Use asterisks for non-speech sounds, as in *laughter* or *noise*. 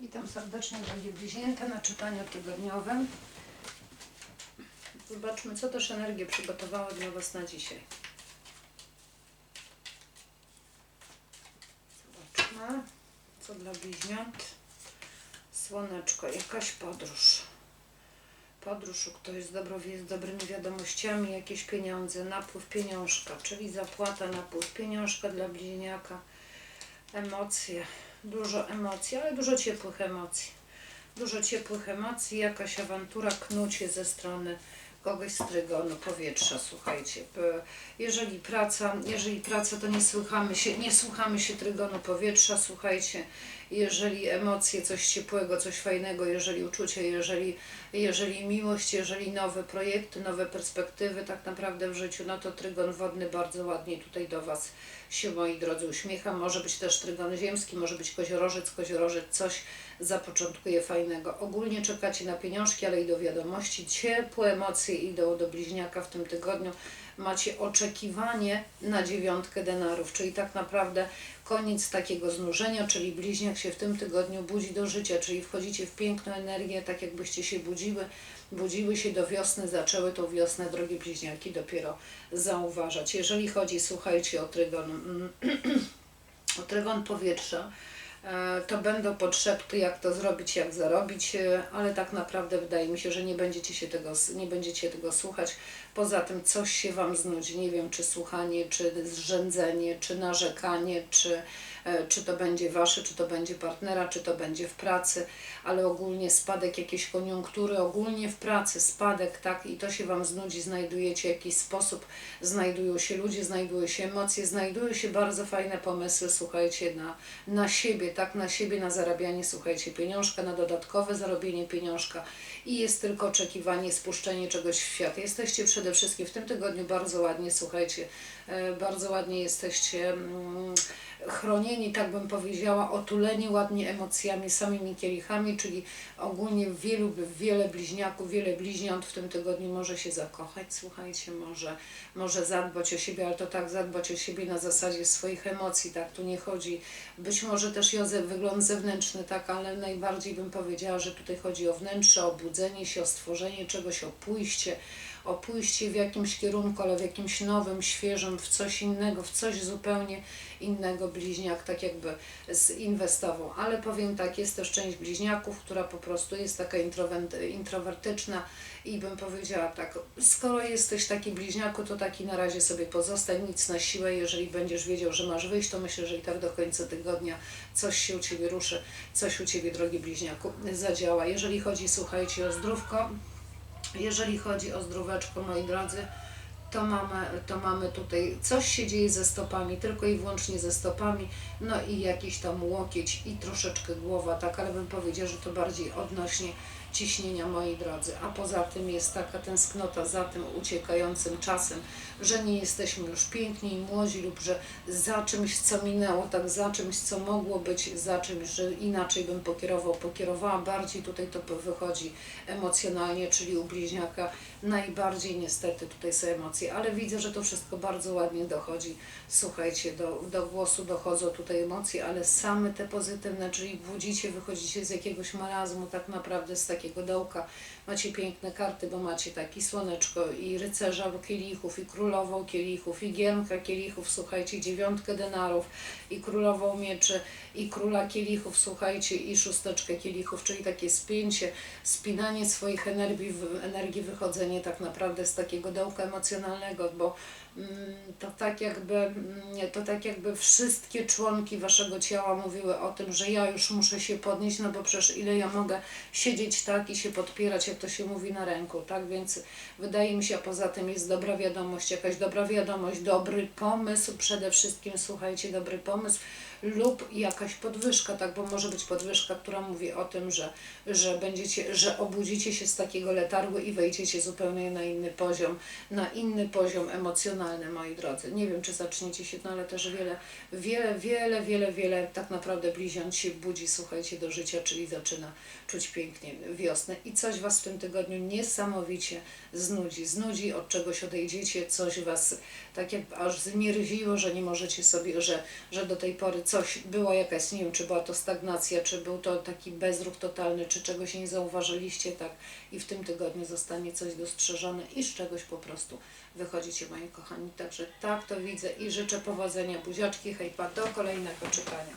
Witam serdecznie, drogie bliźnięta, na czytaniu tygodniowym. Zobaczmy, co też energie przygotowały dla Was na dzisiaj. Zobaczmy, co dla bliźniąt. Słoneczko, jakaś podróż. Podróż, ktoś z, dobro, z dobrymi wiadomościami, jakieś pieniądze, napływ pieniążka, czyli zapłata, napływ pieniążka dla bliźniaka emocje, dużo emocji, ale dużo ciepłych emocji. Dużo ciepłych emocji, jakaś awantura, knucie ze strony kogoś z trygonu powietrza, słuchajcie. Jeżeli praca, jeżeli praca, to nie słuchamy się, nie słuchamy się trygonu powietrza, słuchajcie. Jeżeli emocje, coś ciepłego, coś fajnego, jeżeli uczucie, jeżeli, jeżeli miłość, jeżeli nowe projekty, nowe perspektywy tak naprawdę w życiu, no to trygon wodny bardzo ładnie tutaj do Was się, moi drodzy, uśmiecha. Może być też trygon ziemski, może być koziorożec, koziorożec coś zapoczątkuje fajnego. Ogólnie czekacie na pieniążki, ale i do wiadomości. Ciepłe emocje idą do bliźniaka w tym tygodniu. Macie oczekiwanie na dziewiątkę denarów, czyli tak naprawdę koniec takiego znużenia, czyli bliźniak się w tym tygodniu budzi do życia, czyli wchodzicie w piękną energię, tak jakbyście się budziły, budziły się do wiosny, zaczęły tą wiosnę, drogie bliźniaki, dopiero zauważać. Jeżeli chodzi, słuchajcie, o trygon, *clears throat* o trygon powietrza, to będą podszepty, jak to zrobić, jak zarobić, e, ale tak naprawdę wydaje mi się, że nie będziecie się tego, nie będziecie tego słuchać. Poza tym coś się Wam znudzi, nie wiem, czy słuchanie, czy zrzędzenie, czy narzekanie, czy, e, czy to będzie Wasze, czy to będzie partnera, czy to będzie w pracy, ale ogólnie spadek jakiejś koniunktury, ogólnie w pracy spadek, tak, i to się Wam znudzi, znajdujecie jakiś sposób, znajdują się ludzie, znajdują się emocje, znajdują się bardzo fajne pomysły, słuchajcie, na, na siebie, tak, na siebie, na zarabianie, słuchajcie, pieniążka, na dodatkowe zarobienie pieniążka i jest tylko oczekiwanie, spuszczenie czegoś w świat. Jesteście przede wszystkim w tym tygodniu bardzo ładnie, słuchajcie, e, bardzo ładnie jesteście mm, chronieni, tak bym powiedziała, otuleni ładnie emocjami, samymi kielichami, czyli ogólnie wielu, wiele bliźniaków, wiele bliźniąt w tym tygodniu może się zakochać, słuchajcie, może, może zadbać o siebie, ale to tak zadbać o siebie na zasadzie swoich emocji, tak, tu nie chodzi, być może też i wygląd zewnętrzny, tak, ale najbardziej bym powiedziała, że tutaj chodzi o wnętrze, o budzenie się, o stworzenie czegoś, o pójście, o pójście w jakimś kierunku, ale w jakimś nowym, świeżym, w coś innego, w coś zupełnie innego bliźniak, tak jakby zinwestował. Ale powiem tak, jest też część bliźniaków, która po prostu jest taka introwertyczna i bym powiedziała tak, skoro jesteś taki bliźniaku, to taki na razie sobie pozostań, nic na siłę, jeżeli będziesz wiedział, że masz wyjść, to myślę, że i tak do końca tygodnia coś się u Ciebie ruszy, coś u Ciebie, drogi bliźniaku, zadziała. Jeżeli chodzi, słuchajcie, o zdrówko, jeżeli chodzi o zdróweczko, moi drodzy, to mamy, to mamy tutaj, coś się dzieje ze stopami, tylko i wyłącznie ze stopami, no i jakiś tam łokieć i troszeczkę głowa, tak, ale bym powiedziała, że to bardziej odnośnie ciśnienia, moi drodzy. A poza tym jest taka tęsknota za tym uciekającym czasem, że nie jesteśmy już piękni i młodzi lub że za czymś, co minęło, tak za czymś, co mogło być, za czymś, że inaczej bym pokierował, pokierowała. Bardziej tutaj to wychodzi emocjonalnie, czyli u bliźniaka najbardziej niestety tutaj są emocje, ale widzę, że to wszystko bardzo ładnie dochodzi. Słuchajcie, do, do głosu dochodzą tutaj emocje, ale same te pozytywne, czyli budzicie, wychodzicie z jakiegoś marazmu, tak naprawdę z takiego dołka. Macie piękne karty, bo macie taki słoneczko i rycerza kielichów, i królową kielichów, i gienka kielichów, słuchajcie, dziewiątkę denarów, i królową mieczy, i króla kielichów, słuchajcie, i szósteczkę kielichów, czyli takie spięcie, spinanie swoich energii, energii wychodzenie tak naprawdę z takiego dołka emocjonalnego, bo to tak jakby mm, to tak jakby wszystkie członki waszego ciała mówiły o tym, że ja już muszę się podnieść, no bo przecież ile ja mogę siedzieć tak i się podpierać, jak to się mówi na ręku, tak? Więc wydaje mi się, a poza tym jest dobra wiadomość, jakaś dobra wiadomość, dobry pomysł, przede wszystkim słuchajcie, dobry pomysł lub jakaś podwyżka, tak, bo może być podwyżka, która mówi o tym, że, że będziecie, że obudzicie się z takiego letargu i wejdziecie zupełnie na inny poziom, na inny poziom emocjonalny, moi drodzy. Nie wiem, czy zaczniecie się, no ale też wiele, wiele, wiele, wiele, wiele tak naprawdę bliźniąt się budzi, słuchajcie, do życia, czyli zaczyna czuć pięknie wiosnę i coś Was w tym tygodniu niesamowicie znudzi. Znudzi, od czegoś odejdziecie, coś Was tak jak aż zmierziło, że nie możecie sobie, że, że do tej pory coś, była jakaś, nie wiem, czy była to stagnacja, czy był to taki bezruch totalny, czy czegoś nie zauważyliście, tak, i w tym tygodniu zostanie coś dostrzeżone i z czegoś po prostu wychodzicie, moi kochani. Także tak to widzę i życzę powodzenia, buziaczki, hejpa, do kolejnego czytania.